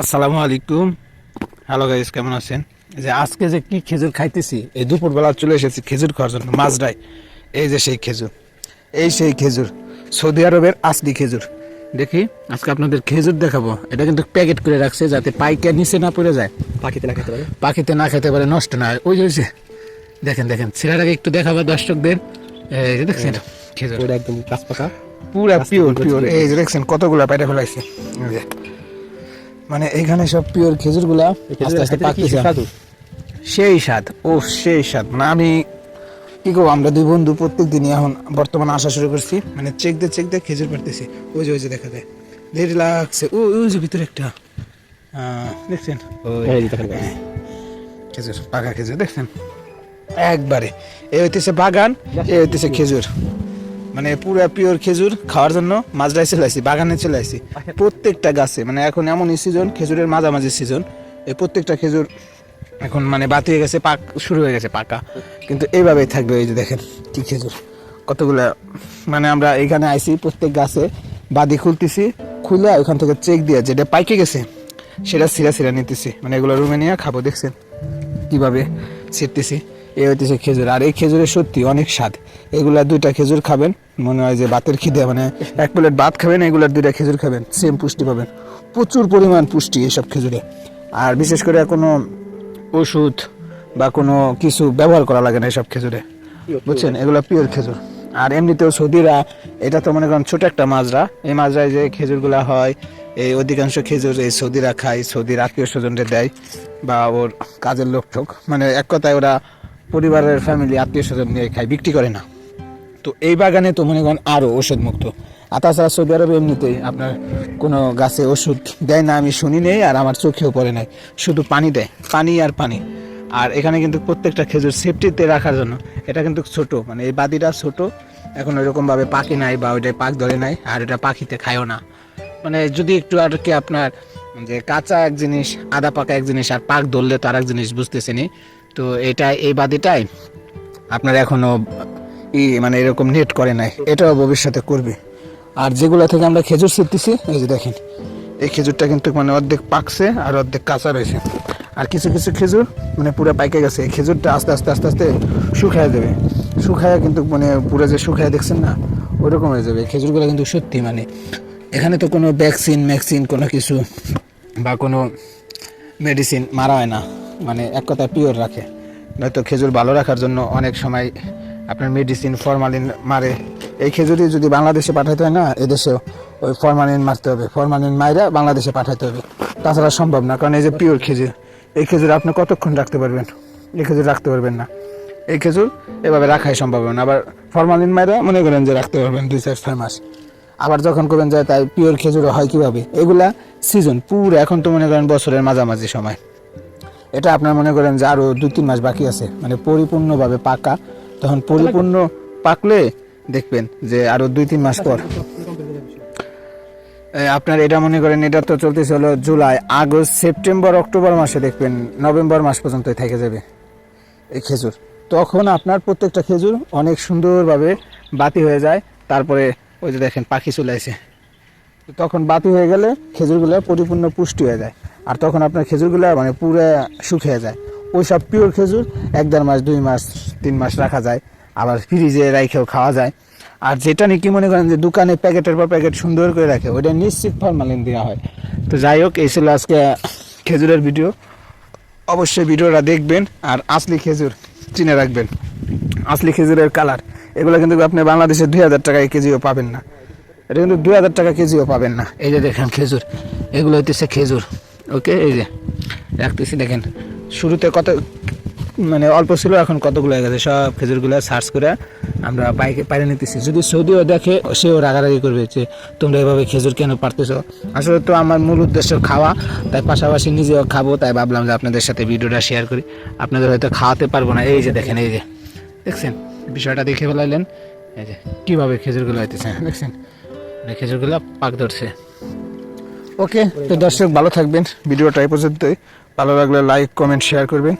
আসসালামু আলাইকুম। Hello guys কেমন আছেন? যে আজকে যে কি খেজুর খাইতেছি এই দুপুরবেলা চলে এসেছি খেজুর খাওয়ার জন্য মাঝরায় এই যে সেই খেজুর এই সেই খেজুর সৌদি আরবের আসলি খেজুর। দেখি আজকে আপনাদের খেজুর দেখাবো। এটা কিন্তু প্যাকেট করে রাখছে যাতে পাইকার নিচে না পড়ে যায়। পাখিতে না খেতে পারে। পাখিতে না খেতে পারে নষ্ট না হয়। ওই যে দেখেন দেখেন ছেলেটাকে একটু দেখাবো দর্শকদের। এই দেখছেন খেজুর। একদম গাছ পাকা পুরা পিওর পিওর এই যে দেখছেন কতগুলা পাইটা ফেলাইছে। মানে এখানে সব পিওর খেজুরগুলা আস্তে আস্তে পাকতেছে। সেই স্বাদ ও সেই স্বাদ। মানে আমি কি করব আমরা দুই বন্ধু প্রত্যেক দিনই এখন বর্তমানে আসা শুরু করছি। মানে চেক দিয়ে চেক দিয়ে খেজুর পারতেছি ওই যে ওই যে দেখা যায়। দেরি লাগছে। ও ওই যে ভিতরে একটা দেখছেন। হ্যাঁ, খেজুর পাকা খেজুর দেখছেন? একবারে। এ হইতেছে বাগান এ হইতেছে খেজুর। মানে পুরা পিওর খেজুর খাওয়ার জন্য মাঝরায় চলে আসি বাগানে চলে আসি প্রত্যেকটা গাছে মানে এখন এমনই সিজন খেজুরের মাঝামাঝি সিজন এই প্রত্যেকটা খেজুর এখন মানে বাতি হয়ে গেছে, পাক, শুরু হয়ে গেছে পাকা। কিন্তু এইভাবেই থাকবে এই যে দেখেন কি খেজুর। কতগুলা মানে আমরা এখানে আইছি, প্রত্যেক গাছে বাদি খুলতেছি খুলে ওখান থেকে চেক দিয়ে যেটা পাইকে গেছে, সেটা সিরা সিরা নিতেছি। মানে এগুলো রুমে নিয়ে খাব, দেখছেন কীভাবে ছিটতেছি। এই হইতেছে খেজুর। আর এই খেজুরের সত্যি অনেক স্বাদ। এগুলা দুইটা খেজুর খাবেন মনে হয় যে ভাতের খিদে মানে এক প্লেট ভাত খাবেন এগুলার দুইটা খেজুর খাবেন সেম পুষ্টি পাবেন। প্রচুর পরিমাণ পুষ্টি এইসব খেজুরে। আর বিশেষ করে কোনো ওষুধ বা কোনো কিছু ব্যবহার করা লাগে না এইসব খেজুরে। বুঝছেন? এগুলো পিওর খেজুর। আর এমনিতেও সৌদিরা এটা তো মনে করেন ছোট একটা মাজরা। এই মাজরায় যে খেজুরগুলা হয় এই অধিকাংশ খেজুর এই সৌদিরা খায় সৌদির আত্মীয় স্বজনদের দেয় বা ওর কাজের লোক টোক মানে এক কথায় ওরা পরিবারের ফ্যামিলি আত্মীয় স্বজন নিয়ে খায়, বিক্রি করে না। তো এই বাগানে তো মনে করেন আরও ওষুধ মুক্ত আর তাছাড়া সৌদি আরবে এমনিতেই আপনার কোনো গাছে ওষুধ দেয় না, আমি শুনি নেই, আর আমার চোখেও পড়ে নাই। শুধু পানি দেয়, পানি আর পানি। আর এখানে কিন্তু প্রত্যেকটা খেজুর সেফটিতে রাখার জন্য, এটা কিন্তু ছোট মানে এই বাদিটা ছোট, এখন ওইরকমভাবে পাখি নাই বা ওইটাই পাক ধরে নাই, আর এটা পাখিতে খায়ও না। মানে যদি একটু আর কি আপনার, যে কাঁচা এক জিনিস আদা পাকা এক জিনিস আর পাক ধরলে তো আর এক জিনিস বুঝতেছেনি তো এটা, এই বাদিটাই আপনার এখনও ই মানে এরকম নেট করে নাই। এটাও ভবিষ্যতে করবে। আর যেগুলো থেকে আমরা খেজুর ছিটতেছি, এই যে দেখেন, এই খেজুরটা কিন্তু মানে অর্ধেক পাকছে আর অর্ধেক কাঁচা রয়েছে। আর কিছু কিছু খেজুর মানে পুরো পাইকে গেছে। এই খেজুরটা আস্তে আস্তে আস্তে আস্তে শুকায় দেবে শুকায় কিন্তু মানে পুরো যে শুকায় দেখছেন না, ওরকম হয়ে যাবে। খেজুরগুলো কিন্তু সত্যি মানে এখানে তো কোনো ভ্যাকসিন ম্যাকসিন কোনো কিছু বা কোনো মেডিসিন মারা হয় না। মানে এক কথায় পিওর রাখে। নয়তো খেজুর ভালো রাখার জন্য অনেক সময় আপনার মেডিসিন ফরমালিন মারে। এই খেজুরই যদি বাংলাদেশে পাঠাতে হয় না, এদেশেও ওই ফরমালিন মারতে হবে। ফরমালিন মাইরা বাংলাদেশে পাঠাতে হবে। তাছাড়া সম্ভব না, কারণ এই যে পিওর খেজুর, এই খেজুর আপনি কতক্ষণ রাখতে পারবেন? এই খেজুর রাখতে পারবেন না। এই খেজুর এভাবে রাখাই সম্ভব না। আবার ফরমালিন মাইরা মনে করেন যে রাখতে পারবেন দুই চার, ছয় মাস। আবার যখন করবেন যায় তাই পিওর খেজুর হয় কীভাবে? এগুলা সিজন পুরো এখন তো মনে করেন বছরের মাঝামাঝি সময়। এটা আপনার মনে করেন যে আরও দুই, তিন মাস বাকি আছে। মানে পরিপূর্ণভাবে পাকা। তখন পরিপূর্ণ পাকলে দেখবেন যে আরও দুই, তিন মাস পর। আপনার এটা মনে করেন, এটা তো চলতেছে হলো জুলাই, আগস্ট, সেপ্টেম্বর, অক্টোবর মাসে দেখবেন নভেম্বর মাস পর্যন্ত থেকে যাবে এই খেজুর। তখন আপনার প্রত্যেকটা খেজুর অনেক সুন্দরভাবে বাতি হয়ে যায়। তারপরে ওই যে দেখেন পাখি চলে আসে। তখন বাতি হয়ে গেলে খেজুরগুলো পরিপূর্ণ পুষ্টি হয়ে যায়। আর তখন আপনার খেজুরগুলো মানে পুরো শুকিয়ে যায়। ওই সব পিওর খেজুর এক দেড় মাস, দুই মাস, তিন মাস রাখা যায়। আবার ফ্রিজে রাইখেও খাওয়া যায়। আর যেটা নিয়ে নাকি মনে করেন যে দোকানে প্যাকেটের পর প্যাকেট সুন্দর করে রাখে, ওইটা নিশ্চিত ফরমালিন দেওয়া হয়। তো যাই হোক, এই ছিল আজকে খেজুরের ভিডিও অবশ্যই ভিডিওটা দেখবেন আর আসলি খেজুর চিনে রাখবেন। আসলি খেজুরের কালার এগুলো কিন্তু আপনি বাংলাদেশে দুই হাজার টাকায় কেজিও পাবেন না। এটা কিন্তু দুই হাজার টাকা কেজিও পাবেন না। এই যে দেখেন খেজুর, এগুলো হইতেছে খেজুর। ওকে, এই যে, রাখতেছি, দেখেন। শুরুতে কত মানে অল্প ছিল, এখন কতগুলো হয়ে গেছে? সব খেজুরগুলো সার্চ করে আমরা পাইকে, পাইরে নিতেছি। যদি সৌদিও দেখে, সেও রাগারাগি করবে যে, তোমরা এভাবে খেজুর কেন পারতেছ আসলে তো আমার মূল উদ্দেশ্য খাওয়া, তাই পাশাপাশি নিজেও খাব, তাই ভাবলাম যে আপনাদের সাথে ভিডিওটা শেয়ার করি। আপনাদের হয়তো খাওয়াতে পারব না। এই যে, দেখেন, এই যে, দেখছেন? বিষয়টা দেখে ফেলাইলেন। এই যে, কীভাবে খেজুরগুলো হইতেছে? দেখছেন? মানে খেজুরগুলো পাক ধরছে। ওকে তো দর্শক ভালো থাকবেন ভিডিওটা এই পর্যন্তই। ভালো লাগলে লাইক কমেন্ট শেয়ার করবেন।